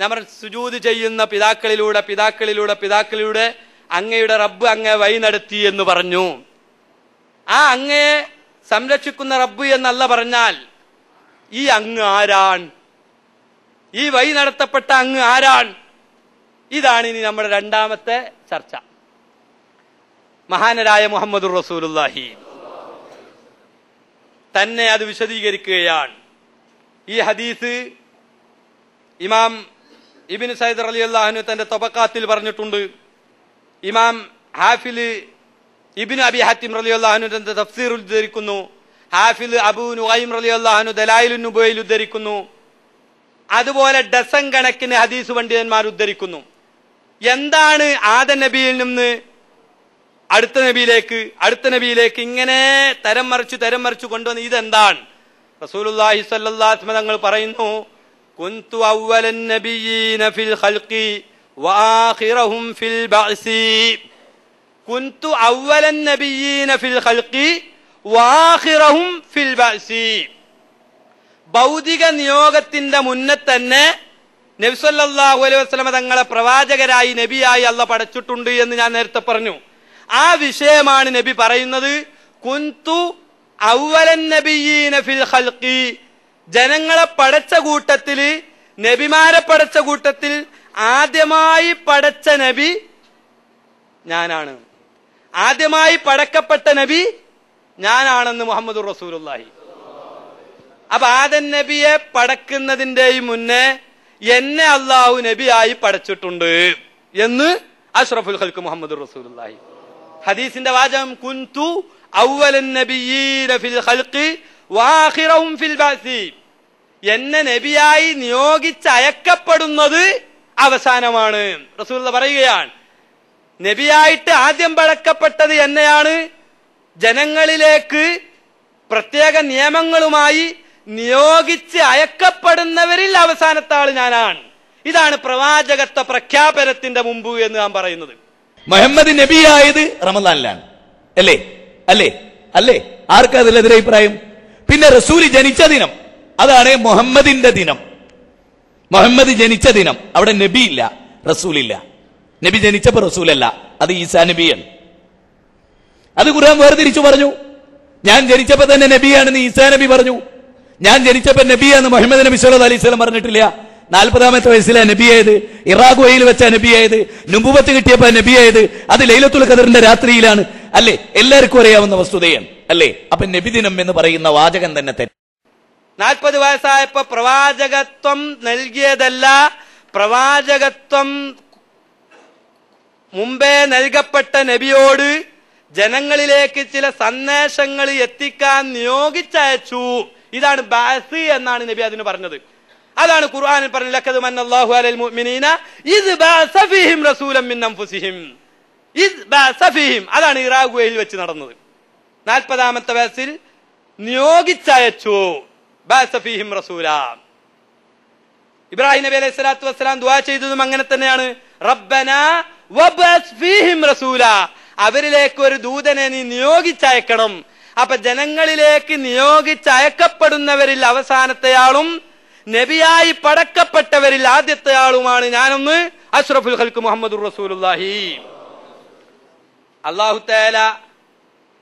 നമ്മൾ സുജൂത് ചെയ്യുന്ന പിതാക്കളിലൂടെ പിതാക്കളിലൂടെ പിതാക്കളിലൂടെ അങ്ങയുടെ റബ്ബ് അങ്ങ വൈ നടത്തി എന്ന് പറഞ്ഞു. ആ അങ്ങയെ സംരക്ഷിക്കുന്ന റബ്ബ് എന്നല്ല പറഞ്ഞാൽ ഈ അങ്ങ് ആരാൻ ഈ വഴി നടത്തപ്പെട്ട അങ്ങ് ആരാൻ ഇതാണ് ഇനി നമ്മുടെ രണ്ടാമത്തെ ചർച്ച. മഹാനരായ മുഹമ്മദ് റസൂലുല്ലാഹി തന്നെ അത് വിശദീകരിക്കുകയാണ്. ഈ ഹദീസ് ഇമാം ഇബിൻ സൈദ് അലി അള്ളാഹുനു തന്റെ തൊബക്കാത്തിൽ പറഞ്ഞിട്ടുണ്ട്. ഇമാം ഹാഫിൽ ഇബിൻ അബി ഹാത്തിം റലി അള്ളാഹുനു തന്റെ തഫ്സീർ ഉദ്ധരിക്കുന്നു. ഹാഫിൽ അബൂ നുഹൈം റലി അള്ളാഹുനു ദലായിലു നുബയിൽ ഉദ്ധരിക്കുന്നു. അതുപോലെ ഡസൻ കണക്കിന് ഹദീസ് പണ്ഡിതന്മാർ ഉദ്ധരിക്കുന്നു. എന്താണ് ആദ നബിയിൽ നിന്ന് അടുത്ത നബിയിലേക്ക് അടുത്ത നബിയിലേക്ക് ഇങ്ങനെ തരം മറിച്ച് തരം മറിച്ച് കൊണ്ടുവന്ന് ഇതെന്താണ്? റസൂലുള്ളാഹി സ്വല്ലല്ലാഹു തങ്ങൾ പറയുന്നു കുന്തു أول النبيين في الخلق وآخرهم في البعث. كنت أول النبيين في الخلق وآخرهم في البعث. ഭൗതിക നിയോഗത്തിന്റെ മുന്നേ തന്നെ നബിസല്ലാഹു അലൈഹി വസ്ലമ തങ്ങളെ പ്രവാചകരായി നബിയായി അല്ല പഠിച്ചിട്ടുണ്ട് എന്ന് ഞാൻ നേരത്തെ പറഞ്ഞു. ആ വിഷയമാണ് നബി പറയുന്നത്. കുന്തു ഔവലൻ നബിയീന ഫിൽ ഖൽഖി ജനങ്ങളെ പടച്ച കൂട്ടത്തിൽ നബിമാരെ പടച്ച കൂട്ടത്തിൽ ആദ്യമായി പടച്ച നബി ഞാനാണ്. ആദ്യമായി പടക്കപ്പെട്ട നബി ഞാനാണെന്ന് മുഹമ്മദ് റസൂലുള്ളാഹി. അപ്പൊ ആദൻ നബിയെ പടക്കുന്നതിന്റെയും മുന്നേ എന്നെ അള്ളാഹു നബിയായി പടച്ചിട്ടുണ്ട് എന്ന് അഷ്റഫുൽ ഖൽക്ക് മുഹമ്മദ് റസൂലുള്ളാഹി. ഹദീസിന്റെ വാചകം കുന്തു ഔവലൻ നബിയീന ഫിൽ ഖൽഖി വാഖിറഹും ഫിൽ ബാസി എന്നെ നബിയായി നിയോഗിച്ചയക്കപ്പെടുന്നത് അവസാനമാണ്. റസൂൽ പറയുകയാണ് നബിയായിട്ട് ആദ്യം പഴക്കപ്പെട്ടത് എന്നെയാണ്. ജനങ്ങളിലേക്ക് പ്രത്യേക നിയമങ്ങളുമായി നിയോഗിച്ച് അയക്കപ്പെടുന്നവരിൽ അവസാനത്തെ ഞാനാണ്. ഇതാണ് പ്രവാചകത്വ പ്രഖ്യാപനത്തിന്റെ മുമ്പ് എന്ന് ഞാൻ പറയുന്നത്. മുഹമ്മദ് നബിയായത് റമദാനിലാണ്. അല്ലേ? അല്ലേ? അല്ലേ? ആർക്കാ അതിലെതിരെ അഭിപ്രായം? പിന്നെ റസൂൽ ജനിച്ച ദിനം. അതാണ് മുഹമ്മദിന്റെ ദിനം. മുഹമ്മദ് ജനിച്ച ദിനം. അവിടെ നബി ഇല്ല റസൂലില്ല. നബി ജനിച്ചപ്പോ റസൂലല്ല. അത് ഈസാ നബിയാണ്. അത് ഖുർആൻ വേർതിരിച്ചു പറഞ്ഞു. ഞാൻ ജനിച്ചപ്പോ തന്നെ നബിയാണെന്ന് ഈസാ നബി പറഞ്ഞു. ഞാൻ ജനിച്ചപ്പോ നബിയാന്ന് മുഹമ്മദ് നബി സല്ലു അലൈഹി സ്വലം പറഞ്ഞിട്ടില്ല. നാൽപ്പതാമത്തെ വയസ്സിലെ നബിയായത്. ഇറാഖ് വയിൽ വെച്ച നബിയായത്. നുമ്പുവത്ത് കിട്ടിയപ്പോ നബിയായത്. അത് ലൈലത്തുൽ ഖദറിന്റെ രാത്രിയിലാണ്. അല്ലേ? എല്ലാവർക്കും അറിയാവുന്ന വസ്തുതയാണ്. അല്ലേ? അപ്പൊ നബിദിനം എന്ന് പറയുന്ന വാചകം തന്നെ തെറ്റ്. നാൽപ്പത് വയസ്സായപ്പോ പ്രവാചകത്വം നൽകിയതല്ല പ്രവാചകത്വം മുമ്പേ നൽകപ്പെട്ട നബിയോട് ജനങ്ങളിലേക്ക് ചില സന്ദേശങ്ങൾ എത്തിക്കാൻ നിയോഗിച്ചയച്ചു. ഇതാണ് ബാസി എന്നാണ് നബി അതിന് പറഞ്ഞത്. അതാണ് ഖുർആാനിൽ പറഞ്ഞ ലക്കത് മന്നല്ലാഹു അലൽ മുഅ്മിനീന ഇത് ബഅസ ഫീഹിം റസൂലൻ മിൻ അൻഫുസിഹിം. ഇത് അതാണ് ഇറാഖുവയിൽ വെച്ച് നടന്നത്. നാൽപ്പതാമത്തെ വയസ്സിൽ നിയോഗിച്ചയച്ചു. ബാസഫിഹിം ഫീഹിം റസൂല. ഇബ്രാഹിം നബി അലൈഹി സ്വലാത്തു വസ്സലാം ദുആ ചെയ്തതും അങ്ങനെ തന്നെയാണ്. റബ്ബന ഫീഹിം റസൂല. അവരിലേക്ക് ഒരു ദൂതനെ നീ നിയോഗിച്ചയക്കണം. അപ്പൊ ജനങ്ങളിലേക്ക് നിയോഗിച്ചയക്കപ്പെടുന്നവരിൽ അവസാനത്തെയാളും നബിയായി പടക്കപ്പെട്ടവരിൽ ആദ്യത്തെ ആളുമാണ് ഞാനൊന്ന് അഷ്റഫുൽ ഖൽക്ക് മുഹമ്മദ് റസൂലുള്ളാഹി. അള്ളാഹു തആല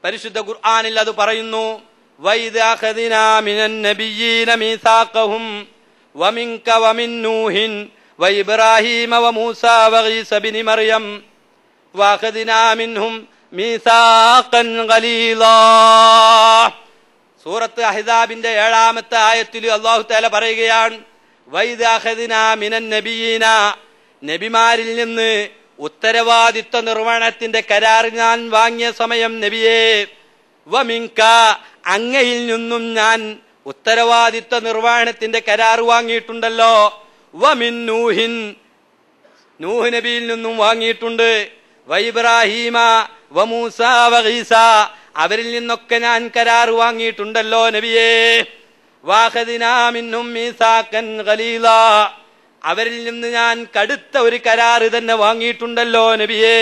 പരിശുദ്ധ ഖുർആാനിൽ അത് പറയുന്നു. സൂറത്ത് അഹിദാബിന്റെ ഏഴാമത്തെ ആയത്തിൽ അള്ളാഹു തആല പറയുകയാണ്. വൈദ അഖദിനാ മിനൻ നബിയ്യീന നബിമാരിൽ നിന്ന് ഉത്തരവാദിത്വ നിർവഹണത്തിന്റെ കരാർ ഞാൻ വാങ്ങിയ സമയം നബിയേ വമിങ്ക അങ്ങയിൽ നിന്നും ഞാൻ ഉത്തരവാദിത്വ നിർവഹണത്തിന്റെ കരാർ വാങ്ങിയിട്ടുണ്ടല്ലോ. വമിൻ നൂഹിൻ നൂഹ് നബിയിൽ നിന്നും വാങ്ങിയിട്ടുണ്ട്. വൈബ്രാഹീമ വമൂസ വഹീസ അവരിൽ നിന്നൊക്കെ ഞാൻ കരാർ വാങ്ങിയിട്ടുണ്ടല്ലോ നബിയേ. വാഹദിനാമിന്നും മീസാക്കൻ ഖലീല. അവരിൽ നിന്ന് ഞാൻ കടുത്ത ഒരു കരാർ തന്നെ വാങ്ങിയിട്ടുണ്ടല്ലോ നബിയേ.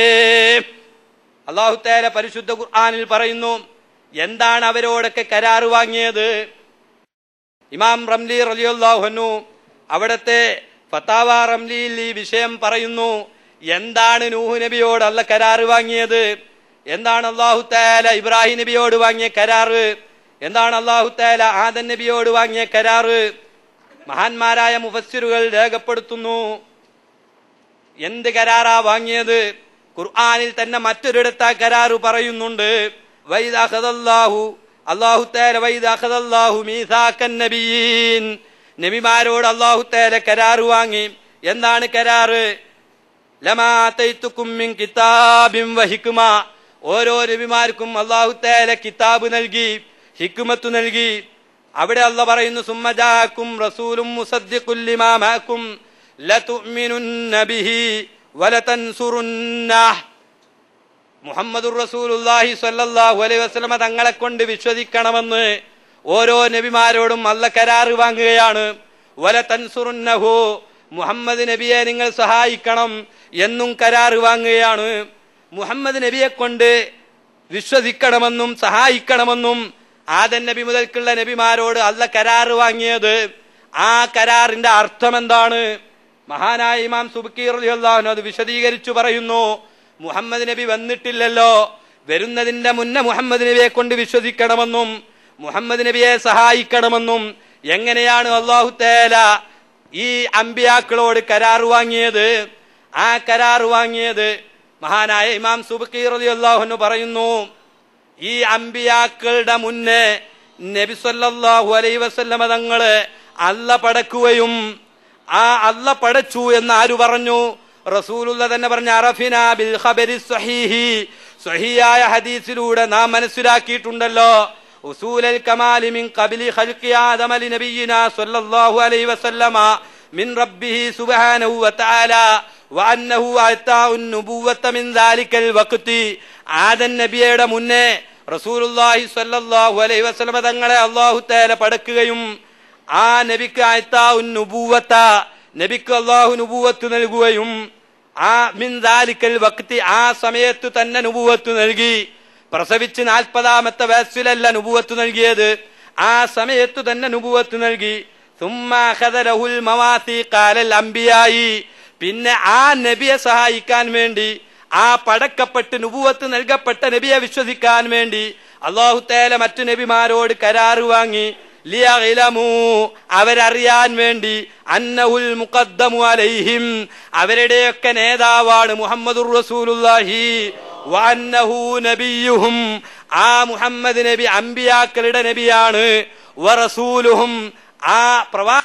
അള്ളാഹുത്തേര പരിശുദ്ധ ഖുർആാനിൽ പറയുന്നു എന്താണ് അവരോടൊക്കെ കരാർ വാങ്ങിയത്? ഇമാം റംലി റലിയുല്ലാഹുനു അവിടത്തെ ഫത്താവ റംലിയിൽ ഈ വിഷയം പറയുന്നു എന്താണ് നൂഹ് നബിയോട് അല്ല കരാറ് വാങ്ങിയത്? എന്താണ് അള്ളാഹു താല ഇബ്രാഹിം നബിയോട് വാങ്ങിയ കരാറ് എന്താണ് അള്ളാഹു താല ആദൻ നബിയോട് വാങ്ങിയ കരാറ് മഹാന്മാരായ മുഫസ്സിറുകൾ രേഖപ്പെടുത്തുന്നു. എന്ത് കരാറാ വാങ്ങിയത്? ഖുർആാനിൽ തന്നെ മറ്റൊരിടത്ത് ആ കരാറ് പറയുന്നുണ്ട്. വൈദ അഖദല്ലാഹു അല്ലാഹു തആല വൈദ അഖദല്ലാഹു മീസാക്കൻ നബിമാരോട് അല്ലാഹു തആല കരാറ് വാങ്ങി. എന്താണ് കരാറ്? ലമാ ആതൈതുക്കും മിൻ കിതാബിൻ വ ഓരോ നബിമാർക്കും അല്ലാഹു തആല കിതാബ് നൽകി ഹിക്കുമത്ത് നൽകി. അവിടെ അല്ല പറയുന്നു സുമ്മജാക്കും റസൂലും മുസദ്ദിഖുല്ലിമാമാക്കും ലിമാ മാക്കും ലതുഅ്മിനുന്ന ബിഹി വലതൻസുറുന്നഹ് മുഹമ്മദുർ റസൂലുള്ളാഹി സ്വല്ലല്ലാഹു അലൈഹി വസല്ലമ തങ്ങളെ കൊണ്ട് വിശ്വസിക്കണമെന്ന് ഓരോ നബിമാരോടും അല്ല കരാറ് വാങ്ങുകയാണ്. വല തൻസുറുന്നഹു മുഹമ്മദ് നബിയെ നിങ്ങൾ സഹായിക്കണം എന്നും കരാറ് വാങ്ങുകയാണ്. മുഹമ്മദ് നബിയെ കൊണ്ട് വിശ്വസിക്കണമെന്നും സഹായിക്കണമെന്നും ആദൻ നബി മുതൽക്കുള്ള നബിമാരോട് അല്ല കരാറ് വാങ്ങിയത്. ആ കരാറിന്റെ അർത്ഥം എന്താണ് മഹാനായ ഇമാം സുബക്കീർ റളിയല്ലാഹു അത് വിശദീകരിച്ചു പറയുന്നു. മുഹമ്മദ് നബി വന്നിട്ടില്ലല്ലോ. വരുന്നതിന്റെ മുന്നേ മുഹമ്മദ് നബിയെ കൊണ്ട് വിശ്വസിക്കണമെന്നും മുഹമ്മദ് നബിയെ സഹായിക്കണമെന്നും എങ്ങനെയാണ് അള്ളാഹു തേല ഈ അമ്പിയാക്കളോട് കരാർ വാങ്ങിയത്? ആ കരാർ വാങ്ങിയത് മഹാനായ ഇമാം സുബക്കീർ റളിയല്ലാഹു പറയുന്നു. ഈ അമ്പിയാക്കളുടെ മുന്നേ നബി സല്ലല്ലാഹു അലൈഹി വസല്ലമ തങ്ങൾ അല്ല പടക്കുകയും ആ അല്ല പടച്ചു എന്ന് ആര് പറഞ്ഞു. റസൂലുള്ള തന്നെ പറഞ്ഞ അറഫിന ബിൽ ഖബരി സ്വഹീഹി. സ്വഹിയായ ഹദീസിലൂടെ നാം മനസ്സിലാക്കിയിട്ടുണ്ടല്ലോ. ഉസൂലൽ കമാലി മിൻ ഖബലി ഖൽഖി ആദമ ലി നബിയിന സ്വല്ലല്ലാഹു അലൈഹി വസല്ലമ മിൻ റബ്ബിഹി സുബ്ഹാനഹു വതആല വഅന്നഹു അതാഉ നുബുവത മിൻ ദാലിക്കൽ വഖ്തി. ആദൻ നബിയുടെ മുന്നേ റസൂലുള്ളാഹി സ്വല്ലല്ലാഹു അലൈഹി വസല്ലമ തങ്ങളെ അല്ലാഹു തആല പടക്കുകയും ആ നബിക്ക് അതാഉ നുബുവത നബിക്ക് അള്ളാഹു നുബൂവത്ത് നൽകുകയും ആ മിൻ ദാലിക്കൽ വക്തി ആ സമയത്ത് തന്നെ നുബൂവത്ത് നൽകി. പ്രസവിച്ച് നാൽപ്പതാമത്തെ വയസ്സിലല്ല നുബൂവത്ത് നൽകിയത്. ആ സമയത്ത് തന്നെ നുബൂവത്ത് നൽകി. പിന്നെ ആ നബിയെ സഹായിക്കാൻ വേണ്ടി ആ പടക്കപ്പെട്ട് നുപുവത്ത് നൽകപ്പെട്ട നബിയെ വിശ്വസിക്കാൻ വേണ്ടി അള്ളാഹുത്തേല മറ്റു നബിമാരോട് കരാറ് വാങ്ങി അവരറിയാൻ വേണ്ടി അന്നഹുൽ മുഖദ്ദമു അലൈഹിം അവരുടെയൊക്കെ നേതാവാണ് മുഹമ്മദുർ റസൂലുള്ളാഹി വഅന്നഹു നബിയുഹും ആ മുഹമ്മദ് നബി അമ്പിയാക്കളുടെ നബിയാണ് വറസൂലുഹും ആ പ്രവാ